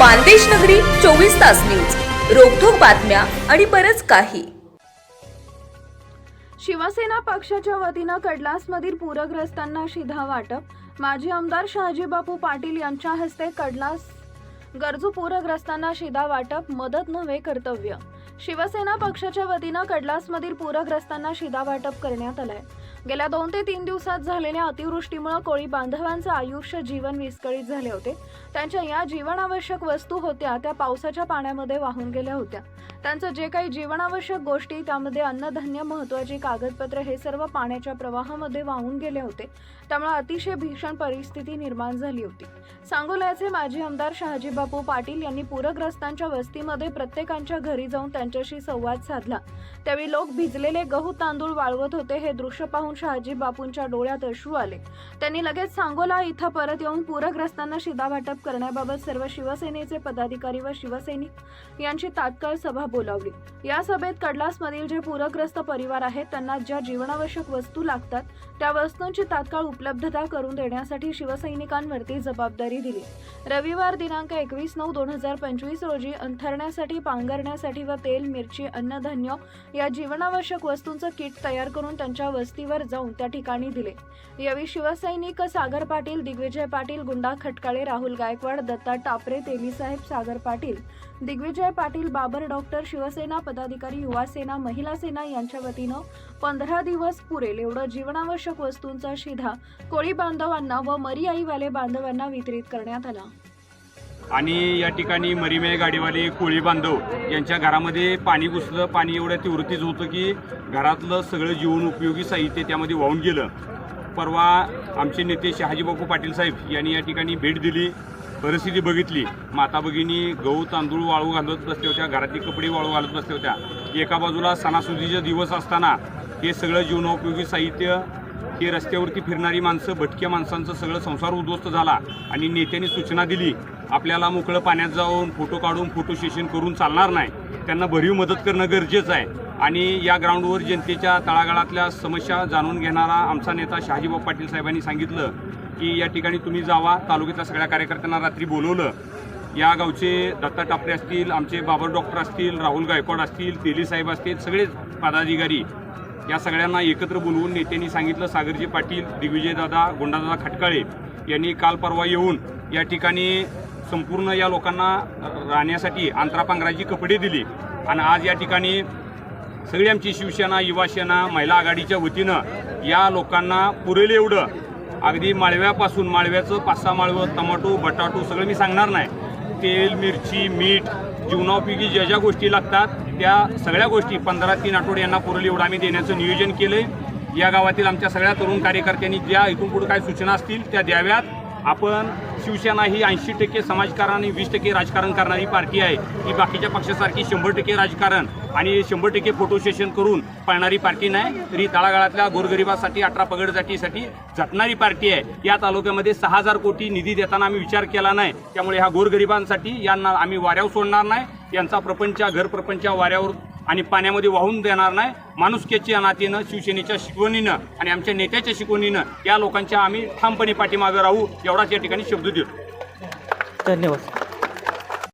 मानदेश नगरी चोवीस तास न्यूज. रोखोक बातम्या आणि बरच काही. शिवसेना पक्षाच्या वतीनं कडलासमधील पूरग्रस्तांना शिधा वाटप माजी आमदार शहाजीबापू पाटील यांच्या हस्ते कडलास गरजू पूरग्रस्तांना शिदा वाटप मदत नव्हे कर्तव्य. शिवसेना पक्षाच्या वतीनं कडलासमधील पूरग्रस्तांना शिदा वाटप करण्यात आलंय. गेल्या दोन ते तीन दिवसात झालेल्या अतिवृष्टीमुळे कोळी बांधवांचं आयुष्य जीवन विस्कळीत झाले होते. त्यांच्या या जीवनावश्यक वस्तू होत्या त्या पावसाच्या पाण्यामध्ये वाहून गेल्या होत्या. त्यांचं जे काही जीवनावश्यक गोष्टी त्यामध्ये अन्नधान्य महत्वाची कागदपत्र हे सर्व पाण्याच्या प्रवाहामध्ये वाहून गेले होते. त्यामुळे अतिशय भीषण परिस्थिती निर्माण झाली होती. सांगोल्याचे माजी आमदार शहाजीबापू पाटील यांनी पूरग्रस्तांच्या वस्तीमध्ये प्रत्येकांच्या घरी जाऊन त्यांच्याशी संवाद साधला. त्यावेळी लोक भिजलेले गहू तांदूळ वाळवत होते हे दृश्य पाहून शहाजी बापूंच्या डोळ्यात अश्रू आले. त्यांनी लगेच सांगोला इथं परत येऊन पूरग्रस्तांना शिधावाटप करण्याबाबत सर्व शिवसेनेचे पदाधिकारी व शिवसैनिक यांची तात्काळ सभा बोलावली. या सभेत कडलासमधील जे पूरग्रस्त परिवार आहेत त्यांना ज्या जीवनावश्यक वस्तू लागतात त्या वस्तूंची तात्काळ उपलब्धता करून देण्यासाठी शिवसैनिकांवरती जबाबदारी दिली. रविवार दिनांक एकवीस नऊ दोन हजार पंचवीस रोजी अंथरण्यासाठी पांघरण्यासाठी व तेल मिरची अन्नधान्य या जीवनावश्यक वस्तूंचं किट तयार करून त्यांच्या वस्तीवर जाऊन त्या ठिकाणी दिले. यावेळी शिवसैनिक सागर पाटील दिग्विजय पाटील गुंडा खटकाळे राहुल गायकवाड दत्ता टापरे तेलीसाहेब सागर पाटील दिग्विजय पाटील बाबर डॉक्टर शिवसेना पदाधिकारी युवा सेना महिला सेना यांच्या वतीनं पंधरा दिवस पुरेल एवढं जीवनावश्यक वस्तूंचा शिधा कोळी बांधवांना व मरी आईवाले बांधवांना वितरित करण्यात आला. आणि या ठिकाणी मरीमे गाडीवाले कोळी बांधव यांच्या घरामध्ये पाणी घुसलं पाणी एवढ्या तीव्रतीच होतं की घरातलं सगळं जीवन उपयोगी साहित्य त्यामध्ये वाहून गेलं. परवा आमचे नेते शहाजीबापू पाटील साहेब यांनी या ठिकाणी भेट दिली. परिस्थिती बघितली. माता भगिनी गहू तांदूळ वाळू घालत बसल्या होत्या घरातली कपडे वाळू घालत बसल्या होत्या. एका बाजूला सणासुदीचे दिवस असताना हे सगळं जीवनोपयोगी साहित्य हे रस्त्यावरती फिरणारी माणसं भटक्या माणसांचं सगळं संसार उद्ध्वस्त झाला आणि नेत्यांनी सूचना दिली आपल्याला मोकळं पाण्यात जाऊन फोटो काढून फोटो सेशन करून चालणार नाही. त्यांना भरीव मदत करणं गरजेचं आहे. आणि या ग्राउंडवर जनतेच्या तळागाळातल्या समस्या जाणून घेणारा आमचा नेता शहाजीबाब पाटील साहेबांनी सांगितलं की या ठिकाणी तुम्ही जावा. तालुक्यातल्या सगळ्या कार्यकर्त्यांना रात्री बोलवलं. या गावचे दत्ता टापरे असतील आमचे बाबर डॉक्टर असतील राहुल गायकवाड असतील तेली साहेब असतील सगळेच पदाधिकारी या सगळ्यांना एकत्र बोलवून नेत्यांनी सांगितलं सागरजी पाटील दिग्विजयदादा गोंडादादा खटकाळे यांनी काल परवा येऊन या ठिकाणी संपूर्ण या लोकांना राहण्यासाठी अंतरापांघराची कपडे दिली. आणि आज या ठिकाणी सगळी आमची शिवसेना युवासेना महिला आघाडीच्या वतीनं या लोकांना पुरेल एवढं अगदी माळव्यापासून माळव्याचं पाच सहा माळवं टमाटो बटाटो सगळं मी सांगणार नाही. तेल मिरची मीठ जीवनापयोगी ज्या ज्या गोष्टी लागतात त्या सगळ्या गोष्टी पंधरा तीन आठवडे यांना पुरेल एवढं आम्ही देण्याचं नियोजन केलं या गावातील आमच्या सगळ्या तरुण कार्यकर्त्यांनी ज्या इथून पुढे काय सूचना असतील त्या द्याव्यात. आपण शिवसेना ही ऐंशी टक्के समाजकारण आणि वीस टक्के राजकारण करणारी पार्टी आहे. ही बाकीच्या पक्षासारखी शंभर टक्के राजकारण आणि शंभर टक्के फोटो सेशन करून पळणारी पार्टी नाही. तरी तळागाळातल्या गोरगरिबासाठी अठरा पगडजाटीसाठी झटणारी पार्टी आहे. या तालुक्यामध्ये सहा हजार कोटी निधी देताना आम्ही विचार केला नाही. त्यामुळे ह्या गोरगरिबांसाठी यांना आम्ही वाऱ्यावर सोडणार नाही. यांचा प्रपंच घरप्रपंच वाऱ्यावर आणि पाण्यामध्ये वाहून देणार नाही. माणुसकीच्या नातीनं शिवसेनेच्या शिकवणीनं आणि आमच्या नेत्याच्या शिकवणीनं या लोकांच्या आम्ही ठामपणे पाठीमागे राहू एवढाच या ठिकाणी शब्द देतो. धन्यवाद.